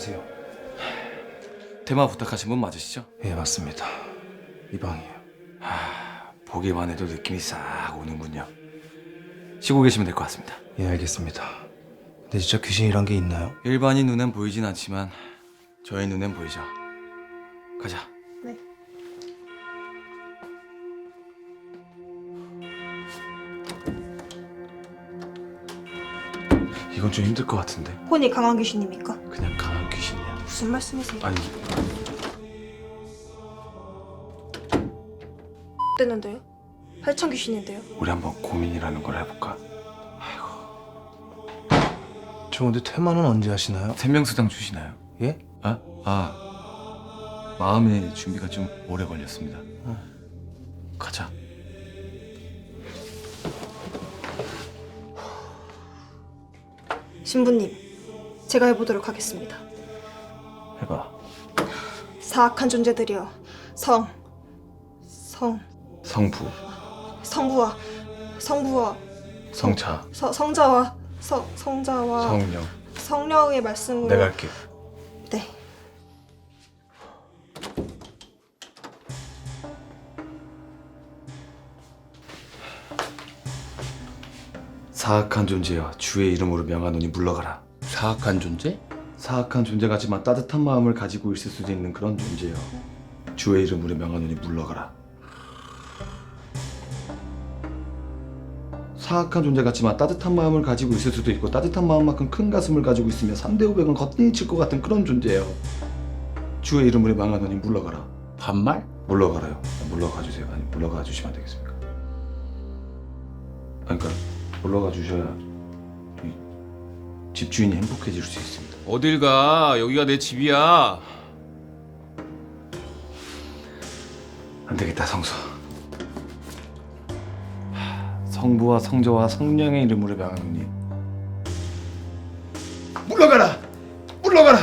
여보세요. 대마 부탁하신 분 맞으시죠? 예 맞습니다. 이 방이에요. 보기만 해도 느낌이 싹 오는군요. 쉬고 계시면 될 것 같습니다. 예 알겠습니다. 근데 진짜 귀신이란 게 있나요? 일반인 눈엔 보이진 않지만 저희 눈엔 보이죠. 가자. 네. 이건 좀 힘들 것 같은데. 혼이 강한 귀신입니까? 그냥 강한 귀신이야. 무슨 말씀이세요? 아니 됐는데요? 팔천 귀신인데요? 우리 한번 고민이라는 걸 해볼까? 저 근데 퇴마는 언제 하시나요? 생명수당 주시나요? 예? 아? 아 마음의 준비가 좀 오래 걸렸습니다. 가자. 신부님, 제가 해보도록 하겠습니다. 해봐. 사악한 존재들이여, 성, 성, 성부, 성부와 성부와 성차, 서, 성자와 성, 성자와 성령. 성령의 말씀으로 내가 할게. 네. 사악한 존재여 주의 이름으로 명하노니 물러가라. 사악한 존재? 사악한 존재 같지만 따뜻한 마음을 가지고 있을 수도 있는 그런 존재여 주의 이름으로 명하노니 물러가라. 사악한 존재 같지만 따뜻한 마음을 가지고 있을 수도 있고 따뜻한 마음만큼 큰 가슴을 가지고 있으며 3대 500은 거뜬히 칠 것 같은 그런 존재여 주의 이름으로 명하노니 물러가라. 반말? 물러가라요. 물러가 주세요. 아니 물러가 주시면 안 되겠습니까? 아니, 그러니까 물러가 주셔야 이 집주인이 행복해질 수 있습니다. 어딜 가? 여기가 내 집이야. 안 되겠다 성수. 하, 성부와 성자와 성령의 이름으로 명하노니 물러가라, 물러가라.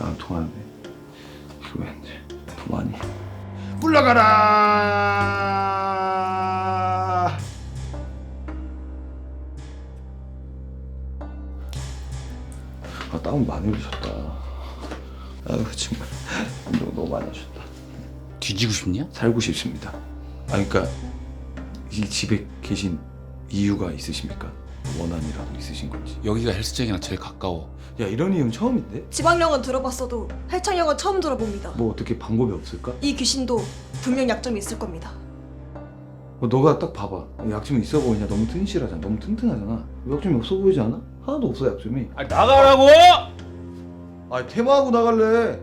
안 통하는데 이거 왠지 도만이 물러가라. 아땀 많이 흘리셨다. 아유 정말 운동 너무 많이 하셨다. 뒤지고 싶냐? 살고 싶습니다. 아 그러니까 이 집에 계신 이유가 있으십니까? 원한이라도 있으신 건지. 여기가 헬스장이랑 제일 가까워. 야 이런 이유는 처음인데? 지방령은 들어봤어도 팔창령은 처음 들어봅니다. 뭐 어떻게 방법이 없을까? 이 귀신도 분명 약점이 있을 겁니다. 뭐 너가 딱 봐봐. 약점이 있어 보이냐? 너무 튼실하잖아. 너무 튼튼하잖아. 약점이 없어 보이지 않아? 하나도 없어 약점이. 아 나가라고! 아 테마하고 나갈래.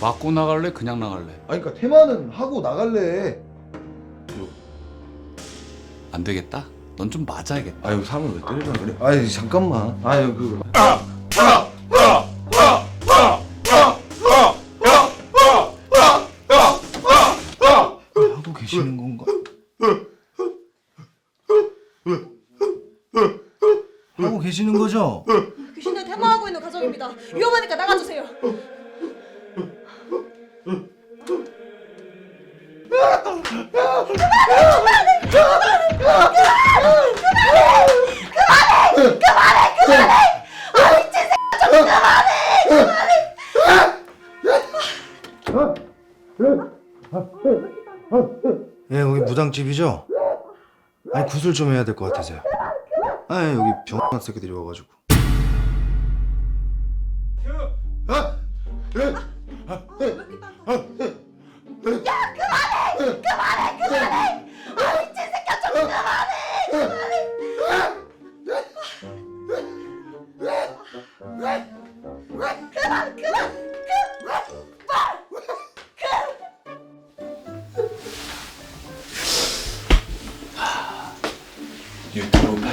맞고 나갈래? 그냥 나갈래? 아니 그러니까 테마는 하고 나갈래. 안 되겠다. 넌 좀 맞아야겠다. 아유 사람을 왜 때리려 그래? 아유 잠깐만. 아유 그. 하고 계시는 건가? 하고 계시는 거죠? 귀신을 테마하고 있는 가정입니다. 위험하니까 나가주세요. 예 여기 무당집이죠? 아니 구슬 좀 해야 될 것 같아서요. 아 예, 여기 병원 새끼들이 와가지고. 유튜브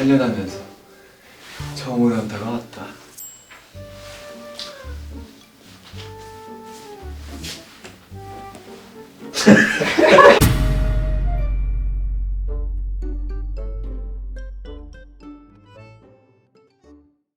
8년 하면서 처음으로 연타가 왔다.